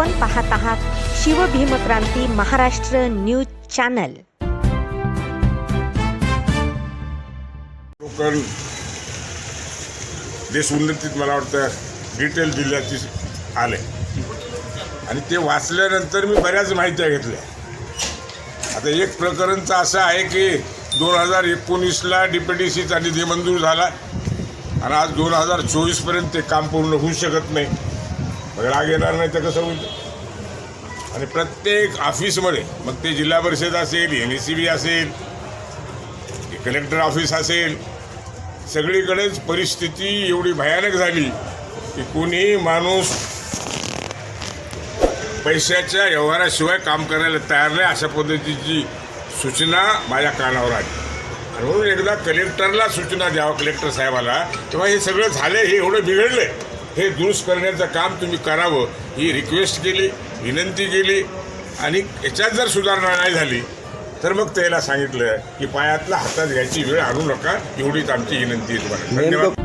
आपण पाहत आहात शिवभीमक्रांती महाराष्ट्र न्यूज चॅनल. कोकण देश उन्नतीत मला वाटतं डिटेल जिल्ह्याची आले. आणि ते वाचल्यानंतर मी बऱ्याच माहित्या घेतल्या. आता एक प्रकरणचं असं आहे की दोन हजार एकोणीसला डी पी सीचा निधी मंजूर झाला. आणि आज दोन हजार चोवीसपर्यंत ते काम पूर्ण होऊ शकत नाही. मग राग येणार नाही तर कसं होईल? आणि प्रत्येक ऑफिसमध्ये मग ते जिल्हा परिषद असेल एन सी बी असेल कलेक्टर ऑफिस असेल सगळीकडेच परिस्थिती एवढी भयानक झाली की कोणीही माणूस पैशाच्या व्यवहाराशिवाय काम करायला तयार नाही अशा पद्धतीची सूचना माझ्या कानावर आली. आणि म्हणून एकदा कलेक्टरला सूचना द्यावं कलेक्टर साहेबाला तेव्हा हे सगळं झालं हे एवढं बिघडलंय हे दुरुस्त करण्याचं काम तुम्ही करावं ही रिक्वेस्ट केली विनंती केली आणि याच्यात जर सुधारणा नाही झाली तर मग त्याला सांगितलं की पायातला हातात घ्यायची वेळ आणू नका एवढीच आमची विनंती आहे तुम्हाला. धन्यवाद.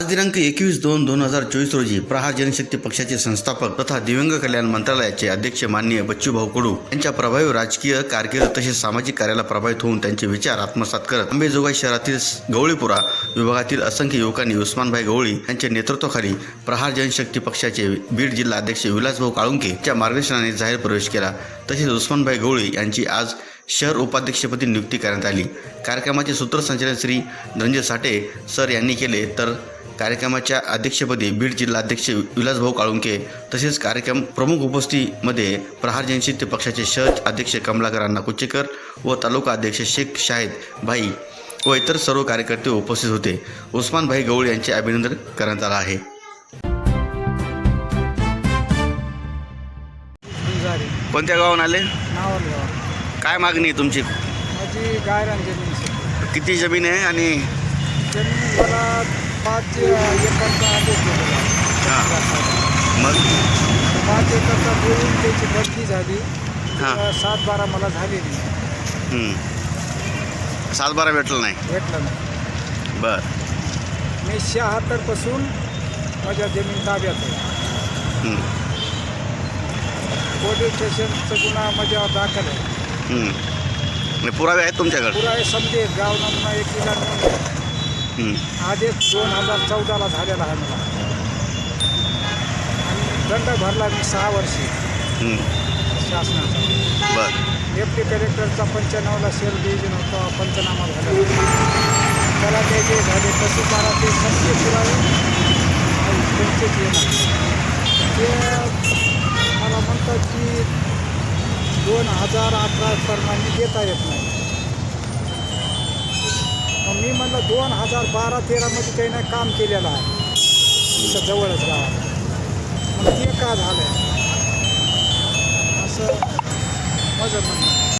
आज दिनांक एकवीस दोन दोन हजार चोवीस रोजी प्रहार जनशक्ती पक्षाचे संस्थापक तथा दिव्यांग कल्याण मंत्रालयाचे अध्यक्ष माननीय बच्चूभाऊ कडू यांच्या प्रभावी राजकीय कारकीर्द तसेच सामाजिक कार्याला प्रभावित होऊन त्यांचे विचार आत्मसात करत अंबेजोगाई शहरातील गवळीपुरा विभागातील असंख्य युवकांनी उस्मानभाई गवळी यांच्या नेतृत्वाखाली प्रहार जनशक्ती पक्षाचे बीड जिल्हा अध्यक्ष विलासभाऊ काळुंके यांच्या मार्गदर्शनाने जाहीर प्रवेश केला. तसेच उस्मानभाई गवळी यांची आज शहर उपाध्यक्षपदी नियुक्ती करण्यात आली. कार्यक्रमाचे सूत्रसंचालन श्री धनंजय साठे सर यांनी केले तर कार्यक्रमाच्या अध्यक्षपदी बीड जिल्हा अध्यक्ष विलासभाऊ काळुंके तसेच कार्यक्रम प्रमुख उपस्थितीमध्ये प्रहार जनशक्ती पक्षाचे शहर अध्यक्ष कमलाकर अण्णा कुचेकर व तालुका अध्यक्ष शेख शाहिद भाई व इतर सर्व कार्यकर्ते उपस्थित होते. उस्मान भाई गवळी यांचे अभिनंदन करण्यात आलं आहे. कोणत्या गावाहून आले? काय मागणी आहे तुमची? माझी गायरान जमीन आहे. किती जमीन आहे आणि जमीन मला पाच एकरचा आदेश दिलेला आहे. मग? पाच एकरचा देऊन त्याची बदली झाली. हां. सात बारा मला झाली नाही हं. सातबारा भेटलं नाही. भेटलं नाही. बर. मी शहात्तरपासून माझ्या जमीन ताब्यात आहे. हं. पोलीस स्टेशनचा गुन्हा माझ्यावर दाखल आहे. हं. आणि पुरावे आहेत तुमच्याकडे? पुरा हे समजे गाव नमुना एक किला हं. आदेश दोन हजार चौदाला झालेला आहे मला. आणि दंड भरला मी सहा वर्षी. हं. शासनाचा. बर. डेप्टी कलेक्टरचा पंच्याण्णवला शेअर डिव्हिजन होता पंचनामा झाला. त्याला ते जे झाले तसे बारा ते सत्य पुरावे आणि त्यांचेच येणार ते मला म्हणतात की दोन हजार अठरा प्रमाणे देता येत नाही. मग मी म्हणलं दोन हजार बारा तेरामध्ये काही नाही काम केलेलं आहे. जवळच गावात. 맞았는데.